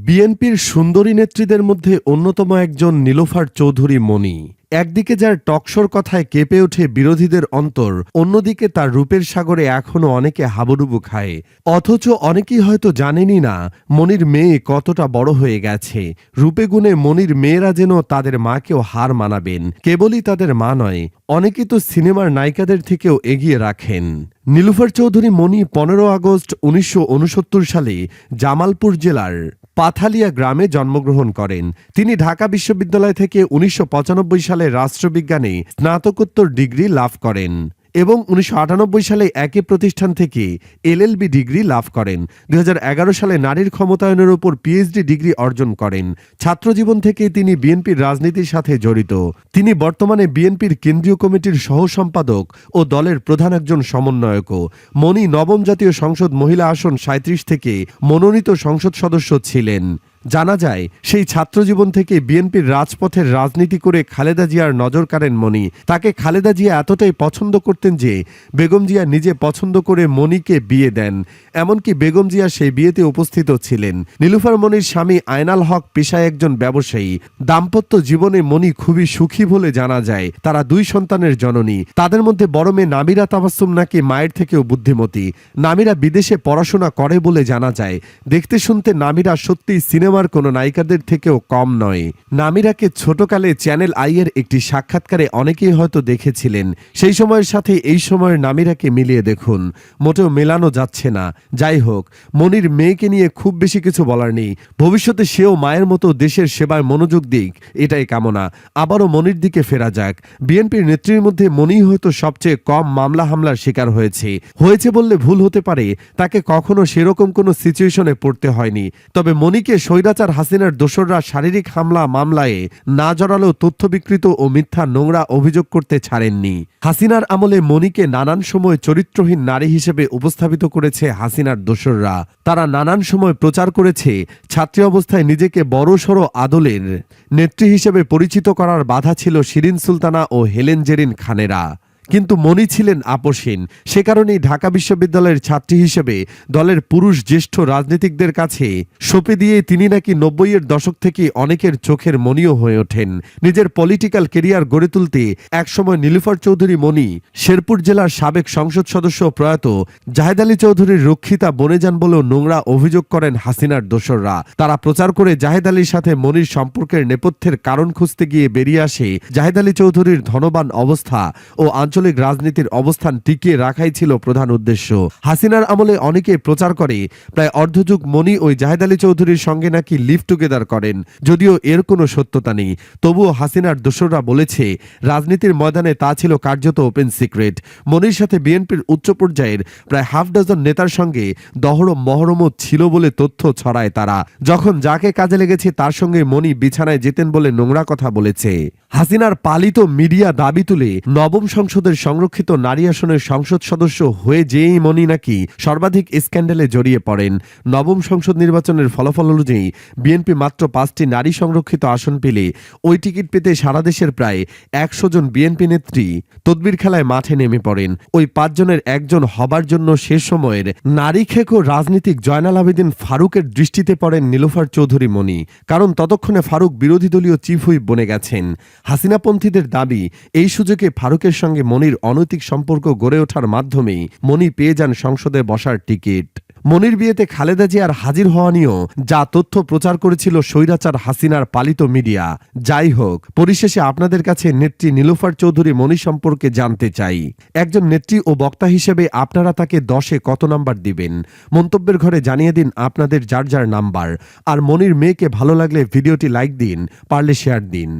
বিএনপির সুন্দরী নেত্রীদের মধ্যে অন্যতম একজন নীলোফার চৌধুরী মণি। একদিকে যার টকশোর কথায় কেঁপে ওঠে বিরোধীদের অন্তর, অন্যদিকে তার রূপের সাগরে এখনও অনেকে হাবুডুবু খায়। অথচ অনেকেই হয়তো জানেনই না, মনির মেয়ে কতটা বড় হয়ে গেছে। রূপে গুণে মনির মেয়েরা যেন তাদের মাকেও হার মানাবেন। কেবলই তাদের মা নয়, অনেকেই তো সিনেমার নায়িকাদের থেকেও এগিয়ে রাখেন। নীলুফার চৌধুরী মণি পনেরো আগস্ট উনিশশো উনসত্তর সালে জামালপুর জেলার পাথালিয়া গ্রামে জন্মগ্রহণ করেন। তিনি ঢাকা বিশ্ববিদ্যালয় থেকে উনিশশো পঁচানব্বই সালে রাষ্ট্রবিজ্ঞানে স্নাতকোত্তর ডিগ্রি লাভ করেন এবং উনিশশো আটানব্বই সালে একই প্রতিষ্ঠান থেকে এলএলবি ডিগ্রি লাভ করেন। দু হাজার এগারো সালে নারীর ক্ষমতায়নের উপর পিএইচডি ডিগ্রি অর্জন করেন। ছাত্রজীবন থেকে তিনি বিএনপির রাজনীতির সাথে জড়িত। তিনি বর্তমানে বিএনপির কেন্দ্রীয় কমিটির সহ সম্পাদক ও দলের প্রধান একজন সমন্বয়কও। মনি নবম জাতীয় সংসদ মহিলা আসন সাঁত্রিশ থেকে মনোনীত সংসদ সদস্য ছিলেন। জানা যায়, সেই ছাত্রজীবন থেকে বিএনপির রাজপথের রাজনীতি করে খালেদা জিয়ার নজর কাড়েন মনি তাকে খালেদা জিয়া এতটাই পছন্দ করতেন যে, বেগম জিয়া নিজে পছন্দ করে মনিকে বিয়ে দেন। এমনকি বেগম জিয়া সেই বিয়েতে উপস্থিত ছিলেন। নীলুফার মনির স্বামী আয়নাল হক পেশায় একজন ব্যবসায়ী। দাম্পত্য জীবনে মনি খুবই সুখী বলে জানা যায়, তারা দুই সন্তানের জননী। তাদের মধ্যে বড় মেয়ে নামিরা তাবাসুম নাকি মায়ের থেকেও বুদ্ধিমতী। নামিরা বিদেশে পড়াশোনা করে বলে জানা যায়। দেখতে শুনতে নামিরা সত্যিই সিনেমার কোনো নায়িকাদের থেকেও কম নয়। নামিরাকে ছোটকালে চ্যানেল আইয়ের একটি সাক্ষাৎকারে অনেকেই হয়তো দেখেছিলেন। সেই সময়ের সাথে এই সময়ের নামিরাকে মিলিয়ে দেখুন। মোটেও মেলানো যাচ্ছে না। যাই হোক, মনির মেয়েকে নিয়ে খুব বেশি কিছু বলার নেই। ভবিষ্যতে সেও মায়ের মতো দেশের সেবায় মনোযোগ দিক, এটাই কামনা। আবারও মনির দিকে ফেরা যাক। বিএনপির নেত্রীর মধ্যে মনি হয়তো সবচেয়ে কম মামলা হামলার শিকার হয়েছে। হয়েছে বললে ভুল হতে পারে। তাকে কখনো সেরকম কোনো সিচুয়েশনে পড়তে হয়নি। তবে মনিকে স্বৈরাচার হাসিনার দোসররা শারীরিক হামলা মামলায় না জড়ালেও তথ্য বিকৃত ও মিথ্যা নোংরা অভিযোগ করতে ছাড়েননি। হাসিনার আমলে মনিকে নানান সময় চরিত্রহীন নারী হিসেবে উপস্থাপিত করেছে হাসিনার দোসররা। তারা নানান সময় প্রচার করেছে, ছাত্রী অবস্থায় নিজেকে বড়সড় আদলের নেত্রী হিসেবে পরিচিত করার বাধা ছিল শিরিন সুলতানা ও হেলেন জেরিন খানেরা। কিন্তু মনি ছিলেন আপোষহীন। সে কারণেই ঢাকা বিশ্ববিদ্যালয়ের ছাত্রী হিসেবে দলের পুরুষ জ্যেষ্ঠ রাজনীতিকদের কাছে সঁপে দিয়ে তিনি নাকি নব্বইয়ের দশক থেকে অনেকের চোখের মনিও হয়ে ওঠেন। নিজের পলিটিক্যাল কেরিয়ার গড়ে তুলতে একসময় নীলুফার চৌধুরী মনি, শেরপুর জেলার সাবেক সংসদ সদস্য প্রয়াত জাহেদ আলী চৌধুরীর রক্ষিতা বনে যান বলেও নোংরা অভিযোগ করেন হাসিনার দোসররা। তারা প্রচার করে জাহেদ আলীর সাথে মনির সম্পর্কের নেপথ্যের কারণ খুঁজতে গিয়ে বেরিয়ে আসে জাহেদ আলী চৌধুরীর ধনবান অবস্থা ও আঞ্চলিক রাজনীতির অবস্থান টিকিয়ে রাখাই ছিল প্রধান উদ্দেশ্য। হাসিনার আমলে অনেকে প্রচার করে, প্রায় অর্ধযুগ মনি ওই জাহেদ আলী চৌধুরীর সঙ্গে নাকি লিভ টুগেদার করেন, যদিও এর কোনো সত্যতা নেই। তবুও হাসিনার দোসররা বলেছে, রাজনীতির ময়দানে তা ছিল কার্যত ওপেন সিক্রেট। মনির সাথে বিএনপির উচ্চ পর্যায়ের প্রায় হাফ ডজন নেতার সঙ্গে দহরম মহরমও ছিল বলে তথ্য ছড়ায় তারা। যখন যাকে কাজে লেগেছে তার সঙ্গে মনি বিছানায় যেতেন বলে নোংরা কথা বলেছে। হাসিনার পালিত মিডিয়া দাবি তুলে নবম সংসদের সংরক্ষিত নারী আসনের সংসদ সদস্য হয়ে যেই মনি নাকি সর্বাধিক স্ক্যান্ডালে জড়িয়ে পড়েন। নবম সংসদ নির্বাচনের ফলাফল অনুযায়ী বিএনপি মাত্র পাঁচটি নারী সংরক্ষিত আসন পেলে ওই টিকিট পেতে সারা দেশের প্রায় একশো জন বিএনপি নেত্রী তদবির খেলায় মাঠে নেমে পড়েন। ওই পাঁচজনের একজন হবার জন্য শেষ সময়ের নারী খেকো রাজনীতিক জয়নাল আবেদিন ফারুকের দৃষ্টিতে পড়েন নীলুফার চৌধুরী মনি। কারণ ততক্ষণে ফারুক বিরোধী দলীয় চিফ হুইপ বনে গেছেন। হাসিনাপন্থীদের দাবি, এই সুযোগে ফারুকের সঙ্গে মনির অনৈতিক সম্পর্ক গড়ে ওঠার মাধ্যমেই মনি পেয়ে যান সংসদে বসার টিকিট। মনির বিয়েতে খালেদা জিয়ার হাজির হওয়া নিয়েও যা তথ্য প্রচার করেছিল স্বৈরাচার হাসিনার পালিত মিডিয়া। যাই হোক, পরিশেষে আপনাদের কাছে নেত্রী নীলুফার চৌধুরী মনি সম্পর্কে জানতে চাই। একজন নেত্রী ও বক্তা হিসেবে আপনারা তাকে দশে কত নাম্বার দিবেন? মন্তব্যের ঘরে জানিয়ে দিন আপনাদের যার যার নাম্বার। আর মনির মেয়েকে ভালো লাগলে ভিডিওটি লাইক দিন, পারলে শেয়ার দিন।